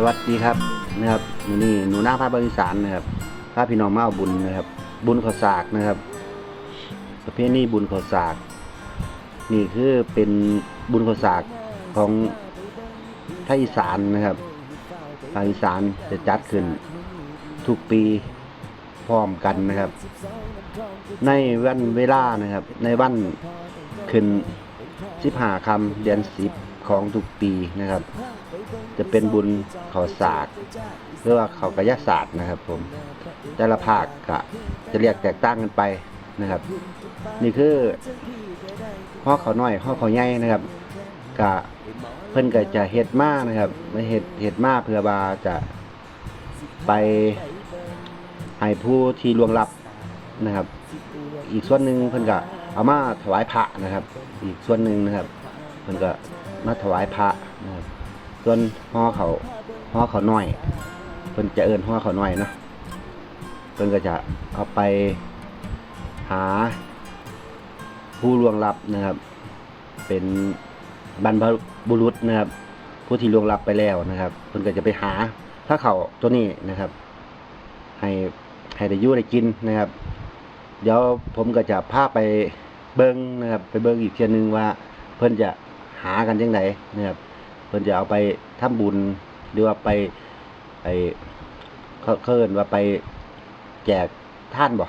สวัสดีครับนะครับมือนี้หนูหน้าพาบริสารนะครับพาพี่น้องมาเอาบุญนะครับ บุญข้าวสากนะครับ ประเภทนี้บุญข้าวสาก นี่คือเป็นบุญข้าวสากของภาคอีสานนะครับภาคอีสานจะจัดขึ้นทุกปีพร้อมกันนะครับ ในวันเวลานะครับ ในวันขึ้นสิบหาคำเดือนสิบของทุกปีนะครับ จะเป็นบุญเขาศาสตร์หรือว่าเขากายศาสตร์นะครับผมแต่ละภาคก็จะเรียกแตกต่างกันไปนะครับ นี่คือห่อเขาน้อยห่อเขาใหญ่นะครับกะเพิ่นก็จะเฮ็ดมานะครับไม่เฮ็ดเฮ็ดมาเพื่อว่าจะไปให้ผู้ที่ล่วงลับนะครับ อีกส่วนหนึ่งเพิ่นก็เอามาถวายพระนะครับ อีกส่วนหนึ่งนะครับ เพิ่นก็มาถวายพระนะครับ ส่วนห่อเขาห่อเขาวน้อยเพิ่นจะเอิ้นห่อเขาวน้อยนะเพิ่นก็จะเอาไปหาผู้ล่วงลับนะครับ เป็นบรรพบุรุษนะครับ ผู้ที่ล่วงลับไปแล้วนะครับเพิ่นก็จะไปหาถ้าเขาตัวนี้นะครับ ให้ให้ได้ยู่ได้กินนะครับ เดี๋ยวผมก็จะพาไปเบิ้งนะครับ ไปเบิ้งอีกเทียนึงว่า เพิ่นจะหากันยังไงนะครับ เพิ่นจะเอาไปทำบุญหรือว่าไปไอเขาเคินว่าไปแจกท่านบ่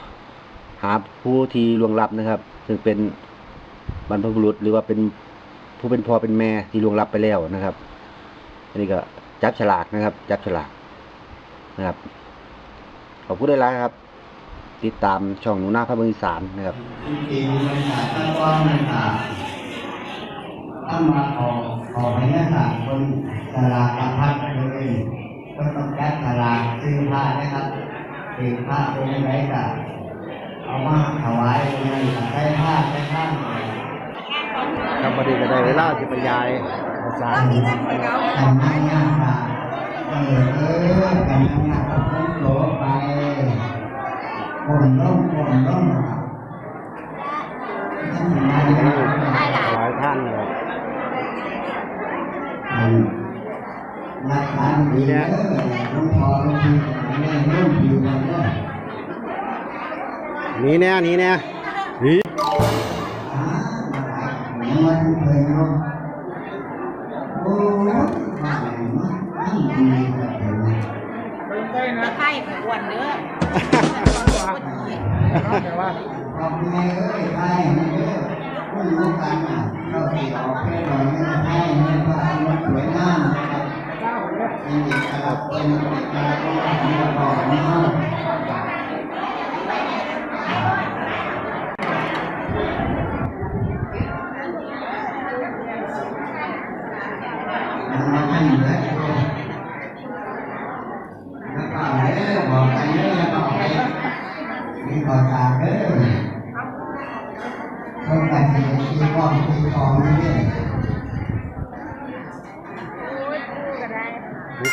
หาผู้ที่ล่วงลับนะครับ ซึ่งเป็นบรรพบุรุษหรือว่าเป็นผู้เป็นพ่อเป็นแม่ที่ล่วงลับไปแล้วนะครับ อันนี้ก็จับฉลากนะครับ จับฉลากนะครับขอบคุณได้แล้วครับ ติดตามช่องหนูนาพระเมืองอีสานนะครับจริงๆมันขาดตั้งก้อนมันขาดถ้ามาขอ ขอให้นักศึกษาคนสลากประพัดเลยก็ต้องแก้สลากซื้อผ้านะครับซื้อผ้าเป็นยังไงกันเอามาถวายเป็นยังไงกันได้ผ้าได้ผ้าครับพอดีก็ได้เวลาที่บรรยายภาษากันนั่งยากค่ะเออเออกันนั่งยากก็พ้นโหลไปคนร่มคนร่มครับท่านมาดีนะหลายท่านนะค รับรักษาดีเด้อหลวงพ่อหลวงพี่แม่ร่มผิวกันเด้อนี่แน่นี่แน่นี่มันเคยร่มโอ้ยว่าไมันดีแบบนี้จะไข่ของอ้วนเด้อขอบคุณแม่เอ้ยไปให้เด้อ คุณลูกกันน่ะเราที่ออกแค่หน่อยไม่ให้ให้พระมันสวยงามนะครับเป็นเอกลักษณ์เป็นเอกลักษณ์ของเรา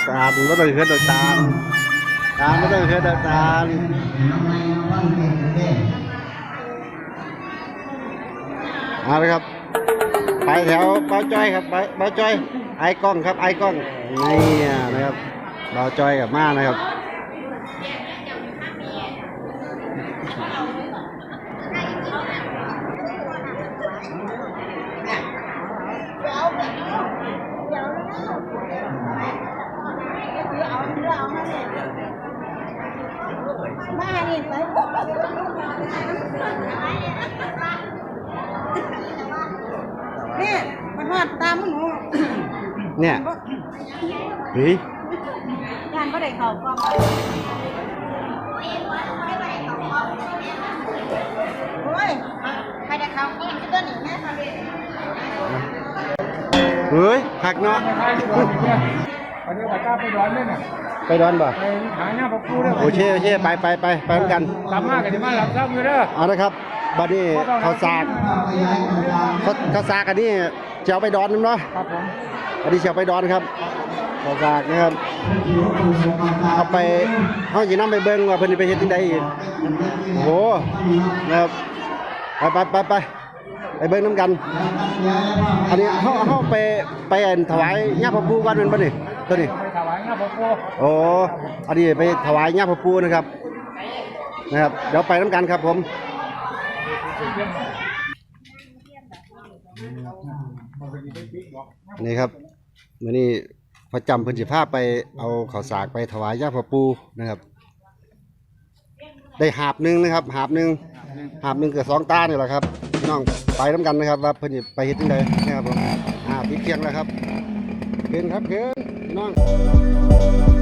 ตามก็ต้องเคลื่อนตามตามก็ต้องเคลื่อนตามน้องไม่น้องบ้างเอเด้อเอาเลยครับ ไปแถวเบาจ้อยครับบาเบาจ้อย ไอ้กล้องครับ ไอ้กล้องนี่นะครับเบาจ้อยกับมานะครับ มานี่ไปนี่มันหอดตามหนู เนี่ยหนี่งานก็ได้เขาก็โอ้ยใครได้เขาก็ยังจะเดินอีกนะเฮ้ยหักเนาะวันนี้ข้าไปร้อนเลยน่ะไปดอนบ่ไปหาหน้าพ่อครูเด้อโอเคโอเคไปไปไปไปด้วยกันกลับมากันที่มาหลับซับอยู่เด้อเอาละครับบัดนี้เขาวสากเขาเขาวสากอันนี้จะเอาไปดอนนั่นเนาะครับผม อันนี้จะเอาไปดอนครับขาวสากนะครับเอาไปเขาจะนำไปเบิ้งว่าเพิ่นไปเฮ็ดที่ใดอีกโอ้โหนะครับไปไปไปไปไปเบิ้งน้ำกัน อันนี้เขาเขาไปไปอันถวายย่าพระภูก่อนแม่นบ่นี่ตัวนี้ถวายหน้าพ่อปูโอ้อันนี้ไปถวายย่าพระปูนะครับนะครับ เดี๋ยวไปน้ำกันครับผม นี่ครับมื่อนี้พระจำเพิ่นสิพาไปเอาข้าวสากไปถวายย่าพระปูนะครับ ได้หาบหนึ่งนะครับ หาบหนึ่งหาบหนึ่งกับสองตาเนี่ยแหละครับพี่น้องไปน้ำกันนะครับ ว่าเพิ่นสิไปเฮ็ดจังไดนะครับผมอ่าติเคียงแล้วครับเกินครับเกินพี่น้อง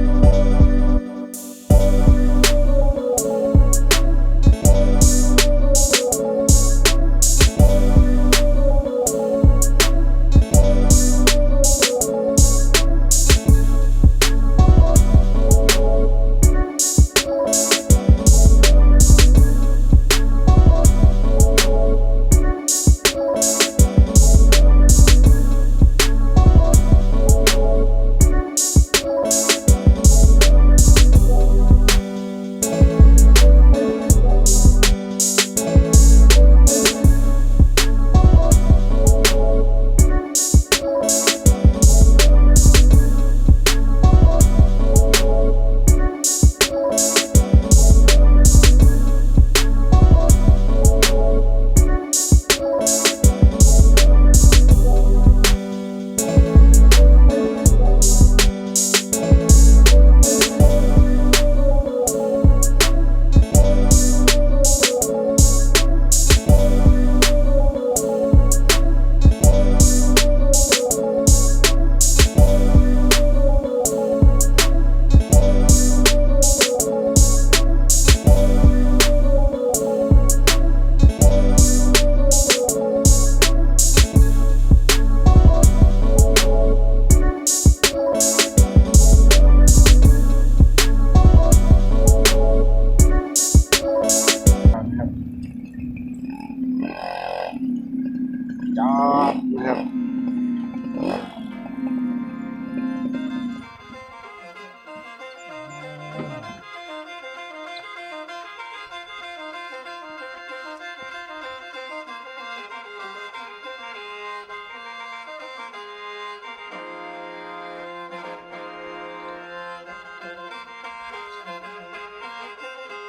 จอบนะครับ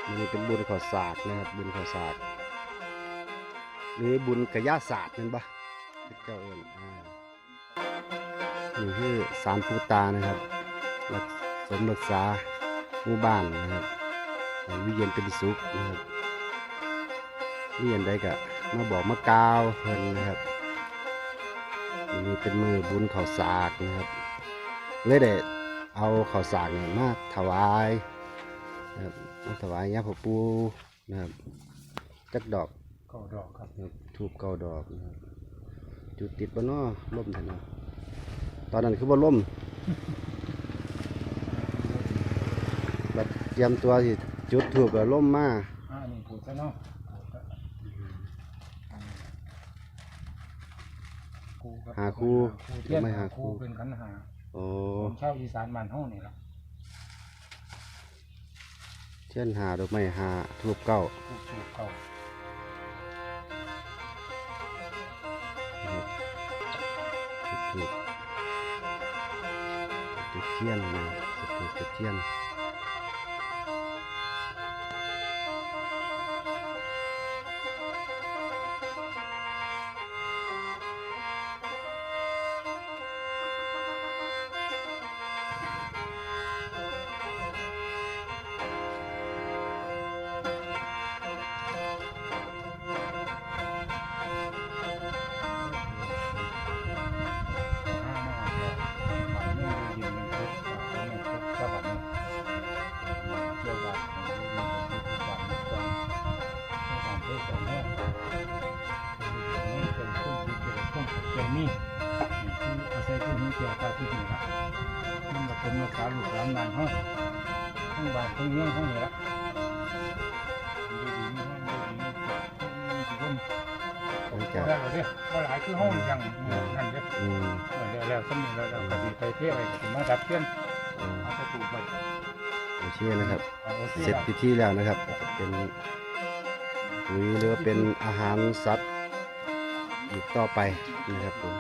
มันนี้เป็นบุญขอศาสตร์นะครับบุญขอศาสตร์หรือบุญกระยาศาสตร์นั่นปะ เจ้าเอิญอ่านี่คือสารปูตานะครับรักสมรักษาหมู่บ้านนะครับให้วิเย็นเป็นสุขนะครับเรียนได้กะมาบอกมากล่าวเพิ่นนะครับอันนี้เป็นมือบุญข้าวสากนะครับเลยได้เอาข้าวสากเนี่ยมาถวายนะครับมาถวายย่าพ่อปูนะครับจักดอกเก้าดอกครับครับทูบเก้าดอกนะครับ จุดติดบ่เนาะล่มแท้เนาะตอนนั้นคือบ่ล่มบัดเตรียมตัวสิจุดทูบก็ล่มมาอ่านี่ถูกซะเนาะครูรับหาครูเทียนไม่หาหาคครูรูเป็นขันหาโอ้ของชาวอีสานบ้านเฮานี่ล่ะเช่นหาดอกไม้หาทูบเก้าครูสูตรเก่า จุดจุดเทียนนะจุดจุดเทียน นี่คืออาศัยผู้มีเกี่ยวกับที่นี่ละมันมาเป็นรักษาลูกหลานบ้านเฮาทั้งบ้านทั้งเมืองเฮานี่ละดีดีมีแห้งดีดีมีกี่คนต้องก็จากได้เราเด้ก็หลายคือห้องอย่างนั่นเด้อืมแล้วแล้วสมิงแล้วก็ดีไปเที่ยวไปถึงมาดับเพื่อนอืมเอาไปปลูกไปโอเคนะครับโอเคเสร็จพิธีแล้วนะครับ เป็นปุ๋ยหรือว่าเป็นอาหารสัตว์ อีกต่อไปนะครับผม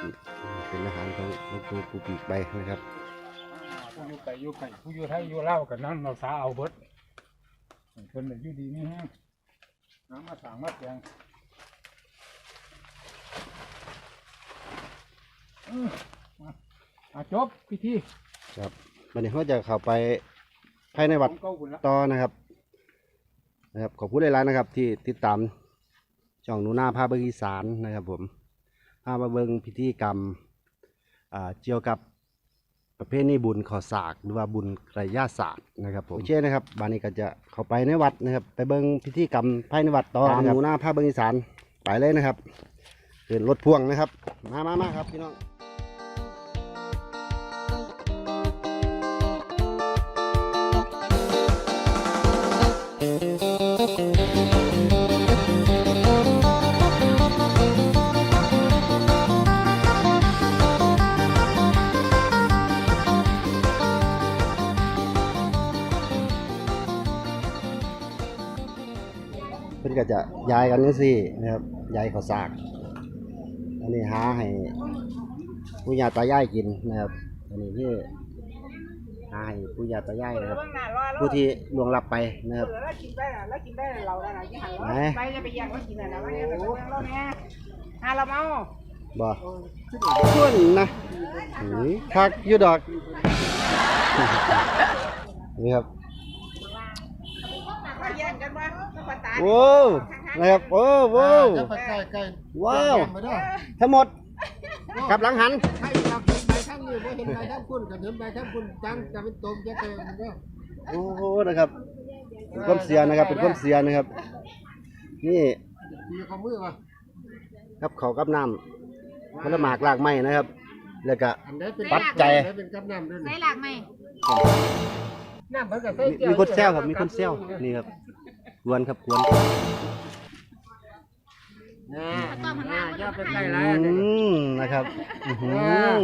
อืมเป็นอาหารของหลวงปู่ปูปีกใบนะครับผู้อยู่ไกลอยู่ไกลผู้อยู่ไทยอยู่ลาวกันนั้นเราสาเอาเบิดเพิ่นน่ะอยู่ดีนี่ฮะน้ำมาสร้างมาแจงเออมาอะจบพิธีครับวันนี้เขาจะเข้าไปภายในวัดของเก่าพุ่นละต่อนะครับ นะครับขอบคุณหลายๆนะครับ ที่ติดตาม ช่องหนูนาพาเบิงอีสานนะครับผมพามาเบิงพิธีกรรมอ่าเกี่ยวกับประเพณีบุญขอสากหรือว่าบุญกระยาศาสตร์นะครับผมโอเคนะครับบานนี้ก็จะเข้าไปในวัดนะครับ ไปเบิงพิธีกรรมภายในวัดต่อนะครับหนูนาพาเบิงอีสานไปเลยนะครับเป็นรถพ่วงนะครับ มามามาครับพี่น้อง เพิ่นก็จะย้ายกันนี่สินะครับย้ายข้าวสาก อันนี้หาให้ผู้ยาตายายกินนะครับ อันนี้คือหาให้ผู้ยาตายายนะครับ ผู้ที่ล่วงลับไปนะครับแล้วกินได้แล้วกินได้เราได้นะที่หันไหนไปจะไปแย่งแล้วกินอะไรแล้วเนี่ยเราเนี่ยหาเราเมาบ่ส่วนนะหือคักอยู่ดอกนี่ครับ มาแย่งกันว่าภาษา โว้วนะครับโอ้โว้ว จะไปใกล้ใกล้ว้าวมาด้วยทั้งหมดกลับหลังหันถ้าอยากเห็นใบข้างนี้ไม่เห็นใบข้างคุณกับเห็นใบข้างคุณจังจะเป็นตมจะเต็มเด้อโอ้โหนะครับเป็นความเสียนะครับ เป็นความเสียนะครับ นี่มีข้อมือวะครับเขาวกับน้ำผลหมากลากไม้นะครับ แล้วก็ อันไหนเป็นปัดใจ อันไหนเป็นกับน้ำด้วยใส่นี่หลักไหมน้ำเพิ่นก็ใส่มีมีคนแซวครับ มีคนแซวนี่ครับ กวนครับกวนนะนะอย่าไปใกล้ไรอืมนะครับอือหือ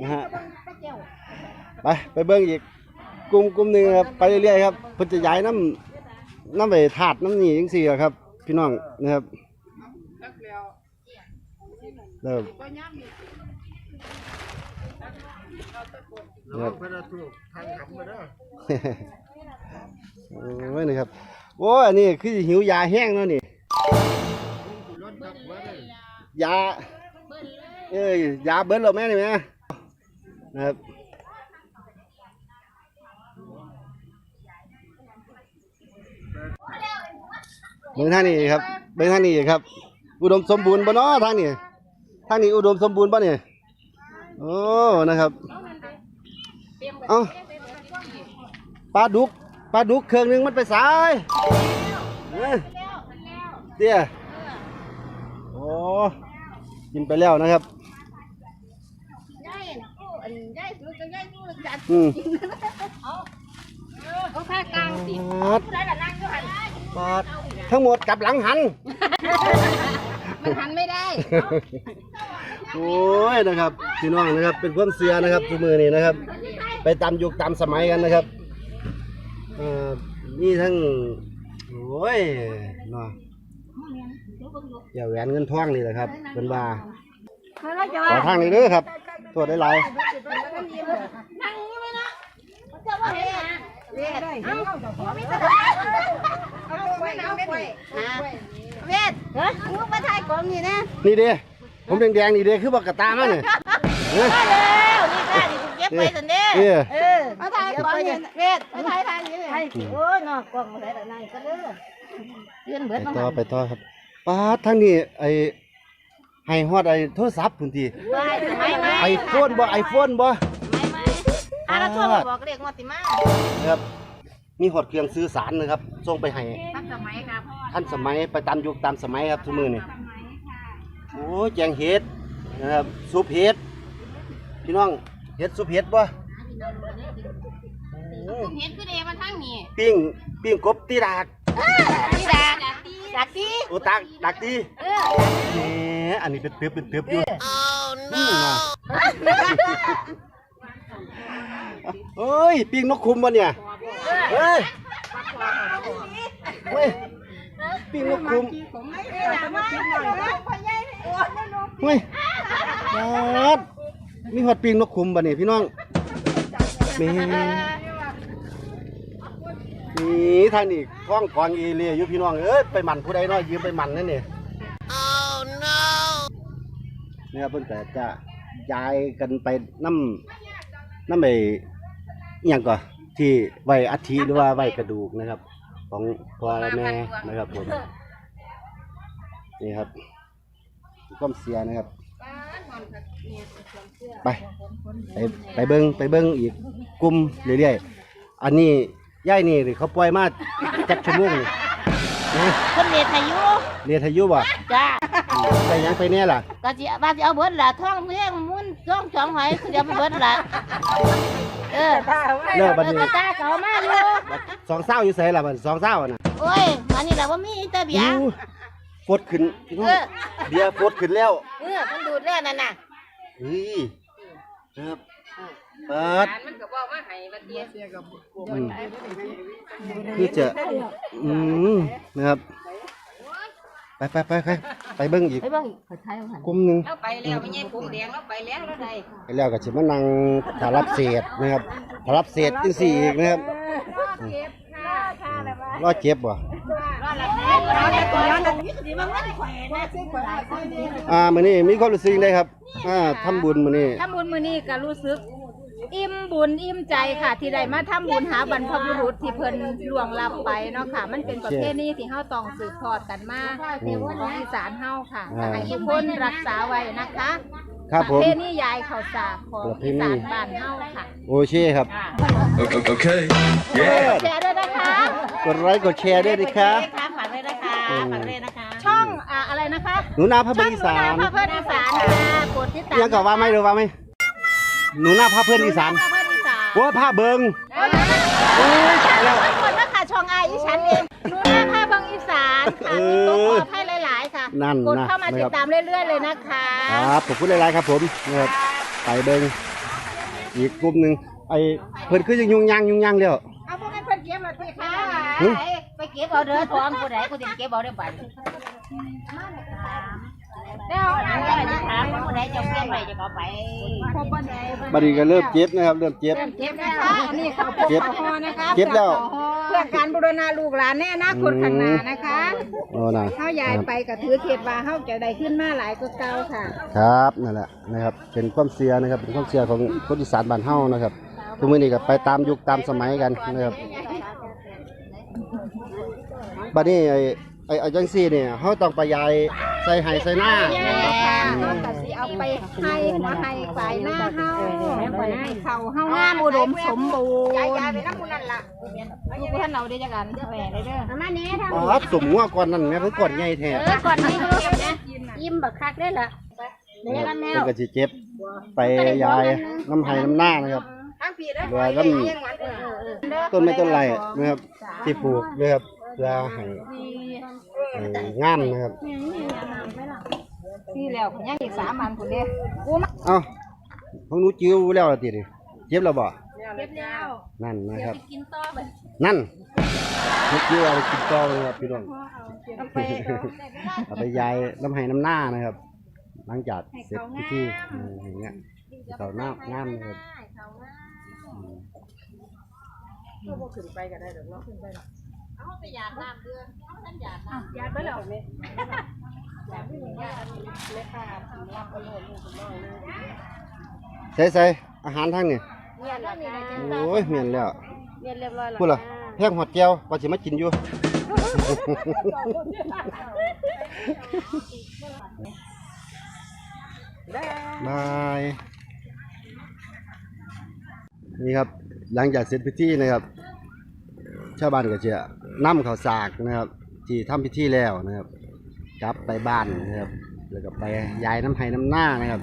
นะฮะไปไปเบิ้งอีกกลุ่มกลุ่มหนึ่งครับไปเรื่อยๆครับเพิ่นจะย้ายน้ำน้ำไปถาดน้ำนี่จังซี่ครับ พี่น้องนะครับเริ่มระ วังเพิ่นเอาถูกทางหันมาเด้อโอ้ยนะครับ โอ้อันนี้คือหิวยาแห้งแล้วนี่ยาเอ้ยยาเบิ้ลหรอแม่นี่แม่นะครับเบิ่งทางนี้ครับเบิ่งทางนี้ครับ อุดมสมบูรณ์บ่เนาะทางนี้ทางนี้อุดมสมบูรณ์บ่เนี่ยโอ้นะครับ เอ้าปลาดุก ปลาดุกเครื่องหนึงมันไปสายเอ้ยเตี้ยโอ้กินไปแล้วนะครับ ได้อันได้ซื้อกันได้ซื้อจัดอืมเขาผ้ากลางสิปาดได้แต่นั่งก็หันปาดทั้งหมดกลับหลังหัน มันหันไม่ได้โอ้ยนะครับพี่น้องนะครับเป็นความเสียนะครับทุกมือนี่นะครับ ไปตามยุคตามสมัยกันนะครับ เอ่อนี่ทั้งโอ้ยเนาะอย่าแหวนเงินทองนี่แหละครับเป็นว่าขอทางนี้เด้อครับตรวจได้หลายนั่งนี่ไหมนะจะว่าเฮ้ยเวทเอาไม่ได้เอาไปเอาไปเวทเฮ้ยมึงมาถ่ายกล้องนี่นะนี่เด้ผมแดงๆนี่เด้คือบอกกระตามาเนี่ยเอ้ยมาแล้วนี่ค่ะนี่กูเก็บไปสันเด้ เอ้ยเออมาถ่ายเวทมาถ่ายทางนี้เลยโอ้ยนอกกล้องมาใส่แต่นั่งก็เด้อเรียนเบิดไปมาต่อไปต่อครับป้าดทางนี้ไอ้ให้ฮอดไอ้โทรศัพท์พุ่นทีไม่ไม่ไอโฟนบ่ไอโฟนบ่ไม่ไม่อะแล้วโทรมาบอกเรียกงอติมาครับ มีหอดเครื่องสื่อสารนะครับส่งไปให้ตั้งสมัยครับท่านสมัยไปตามยุคตามสมัยครับทุกมือนี่โอ้ยแจงเห็ดนะครับซุปเห็ดพี่น้องเห็ดซุปเห็ดบ่ เห็นคือเดมันทั้งนี้ปิ้งปิ้งกบตีดากพี่ดาดักตีโอ้ตากดักตีเออแหมอันนี้เป็นเตือบเป็นเตือบอยู่อืมน่ะเอ้ยปิ้งนกคุมบ่เนี่ยเฮ้ยเฮ้ยปิ้งนกคุมเออมาพ่อใหญ่โอ้ยลูกเฮ้ยปาดมีหอดปีงนกคุมบ่นี่พี่น้องมี นี่ทางนี้ท้องกวางอีเลียอยู่พี่น้องเอ้ยไปหมันผู้ใดน้อยยืมไปหมันนั่นนี่ oh no เนี่ยเพิ่นก็จะย้ายกันไปน้ำน้ำไปอหย่างก่อนที่ไว้อัฐิหรือว่าไว้กระดูกนะครับ ของพ่อและแม่นะครับผมนี่ครับก้มเสียนะครับ ไปไปไปเบิ้งไปเบิ้งอีกกลุ่มเรื่อยๆอันนี้ ย่ายนี่นี่เขาปล่อยมาจักชั่วโมงนี่นะคนเรียนอายุเรียนอายุบ่จ้าไปหยังไปเนี่ยล่ะก็สิว่าสิเอาเบิดล่ะท่องเพียงมุ่นท่องสองหอยคือเดี๋ยวไปเบิดล่ะเออเลิกบัดเออนี้ก็ตาเขามาอยู่สองเศร้าอยู่ไสล่ะมันสองเศร้าน่ะโอ้ยมันนี่ล่ะว่ามีแต่เบียร์ อู้ฟดขึ้นพี่น้องเออ เบียร์ฟดขึ้นแล้วเออมันดูดแล้วนั่นน่ะ เฮ้ยครับ เปิดมันก็บอกว่าให้บัดเดียวอืมคือจะอืมนะครับ ไปไปไปไปไปเบิ้งอีกไปเบิ่งขอถ่ายเอาหั่นกลุ่มหนึ่งเราไปแล้วไม่ใช่ผมแดงเราไปแล้วแล้วใดไปแล้วก็จะมานั่งถ้ารับเศษนะครับถ้ารับเศษจังสี่อีกนะครับรอดเจ็บบ่รอละแม่รอละก่อนรอละนี่มันมันแขวนนะซื้อขวดอ่ามื้อนี้มีความรู้สึกยังไงครับ อ่าทำบุญมื้อนี้ ทำบุญมื้อนี้ก็รู้สึก อิ่มบุญอิ่มใจค่ะ ที่ได้มาทำบุญหาบรรพบุรุษที่เพิ่นล่วงลับไปเนาะค่ะ มันเป็นประเพณีที่เฮาต้องสืบทอดกันมาอืมของอีสานเฮาค่ะอ่า ให้ทุกคนรักษาไว้นะคะครับผมประเพณียายข้าวสากของประเพอีณีสานบ้านเฮาค่ะโอเคครับ Okay. เย้แชร์ด้วยนะคะ กดไลค์กดแชร์ด้วยดิครับค่ะฝากเลยนะคะฝากเลยนะคะ ช่องอ่าอะไรนะคะหนูนาพระช่เพื่อองนหอีนูสานาพระเพื่อนอีสานค่ะกดติดตามยังก็ว่าไหมหรือว่าไหม หนูนาพระเพื่อนอีสานพระเพื่อนอีสานว่าพาเบิงโอ้ยตายแล้ว ทุกคนนะคะช่องไออีฉันเองหนูนาพาเบิงอีสานค่ะมีตัวขอให้หลาย ๆ ค่ะนั่นกดนะเข้ามานะติคดรับตามเรื่อย ๆ เลยนะคะ ครับผมพูดหลายๆครับผมนะครับไปเบิงอีกกลุ่มหนึ่งไอ้เพิ่นคือยังยุ่งยางยุ่งยางแล้วเอาพวกให้เพื่อนเก็บมาสิค่ะหึไปเก็บเอาเด้อทองผู้ใดผู้ที่เก็บเอาเด้อบัดเดี๋ยวถามว่าจะถามว่าผู้ใดจะเปลี่ยนไปจะเอาไปบัดนี้ก็เริ่มเจ็บนะครับ เริ่มเจ็บ เก็บนะคะอันนี้เขาพบเก็บเขาฮอนะคะเก็บแล้ว เพื่อการบูรณาลูกหลานแน่นะคนข้างหน้านะคะโอ้นะเขายายไปกับถือเทียบว่าเขาจะได้ขึ้นมาหลายก็เก่าค่ะครับนั่นแหละนะครับเป็นความเชื่อนะครับเป็นความเชื่อของคนอีสานบ้านเฮานะครับทุกมื้อนี้ก็ไปตามยุคตามสมัยกันนะครับบัดนี้ไอ้ไอ้ไอ้จังซี่เนี่ยเฮาต้องไปยาย ใส่ไห้ใส่หน้ายายค่ะเขาก็สิเอาไปให้หัวให้ฝ่ายหน้าเฮาให้เขาเฮางามอุดมสมบูรณ์ยายยายไปน้ำมูนั่นล่ะลูกเพื่อนเราได้จักกันแหวนเลยเด้อมาเนี้ยทอ๋อสมงัวก่อนนั่นแม่เพิ่นก่อนใหญ่แท้ำเออก่อนนี้ลูกนะยิ้มบักคักได้ละเดี๋ยวกันแล้เพิ่วนก็สิเจ็บไปยายน้ำไห้น้ำหน้านะครับโดยน้ำต้นไม้ต้นไรนะครับที่ปลูกนะครับเพื่อให้เอ่องามนะครับ นี่แล้วยังอีกสามอันคนเดียวกูมาเอ้าของหนูจิ้วแล้วล่ะติดิเจ็บแล้วบ่เก็บแล้วนั่นนะครับกินต่อไปนั่นหนูจิ้วเอาไปกินต่อเลยครับพี่น้องเอาไปเอาเอาไปยายน้ำไห้น้ำหน้านะครับ หลังจากเสร็จพิธีอืมอย่างเงี้ย เขาหน้างามนะครับอืมยาไปแล้ว ใส่ใส่อาหารทั้งนี่เรียนแล้วนี่นะจ๊ะโอ้ยเหม็นแล้วเรียนเรียบร้อยแล้วพูดล่ะแพงหอดแก้วว่าสิมากินอยู่บายนี่ครับหลังจากเสร็จพิธีนะครับชาวบ้านก็จะนำข้าวสากนะครับ ที่ทำพิธีแล้วนะครับ กลับไปบ้านนะครับ แล้วก็ไปยายน้ำไห้น้ำหน้านะครับ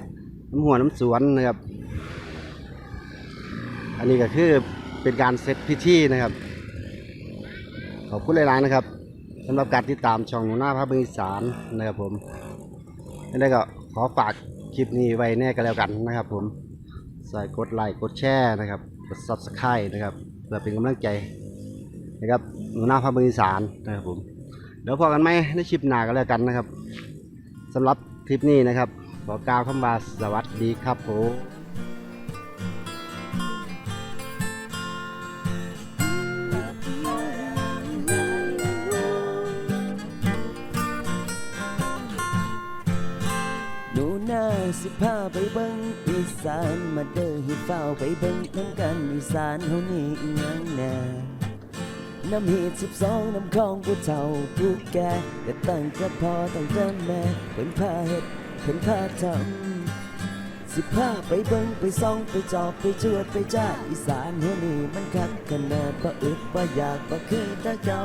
น้ำหัวน้ำสวนนะครับ อันนี้ก็คือเป็นการเซตพิธีนะครับ ขอบคุณหลาย ๆ นะครับสำหรับการติดตามช่องหนูหน้าพระบึงอีสานนะครับผมแล้วก็ขอฝากคลิปนี้ไว้แน่ก็แล้วกันนะครับ ผมใส่กดไลค์กดแชร์นะครับกด subscribe นะครับเพื่อเป็นกำลังใจนะครับหนูหน้าพระบึงอีสานนะครับผม เดี๋ยวพอกันไหมในคลิปหน้ากันแล้วกันนะครับสำหรับคลิปนี้นะครับ ขอกล่าวคำบาสวัสดีครับผมสิพาไปเบิ้งอีสานมาเด้อให้เฝ้าไปเบิ้งน้ำกันอีสานเฮานี่ยังแน่ น้ำหีดสิบสองน้ำคลองผู้เฒ่าผู้แก่ก็ตั้งแต่พ่อตั้งแต่แม่เป็นผ้าเฮ็ดเป็นผ้าทำสิพาไปเบิ่งไปส่องไปจอบไปจวดไปจ้าอีสานเฮนี่มันคักขนาดบ่อึดบ่อยากบ่คือตะเก่า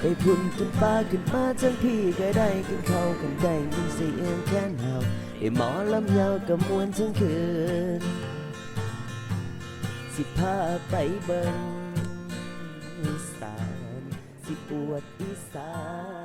ไปพุ่นจนฟ้าขึ้นมาจังพี่ก็ได้กินข้าวกันได้ยินเสียงแค้นเห่าไอหมอลำยาวก็มวนทั้งคืนสิพาไปเบิ่ง อีสาน สิปวดอีสาน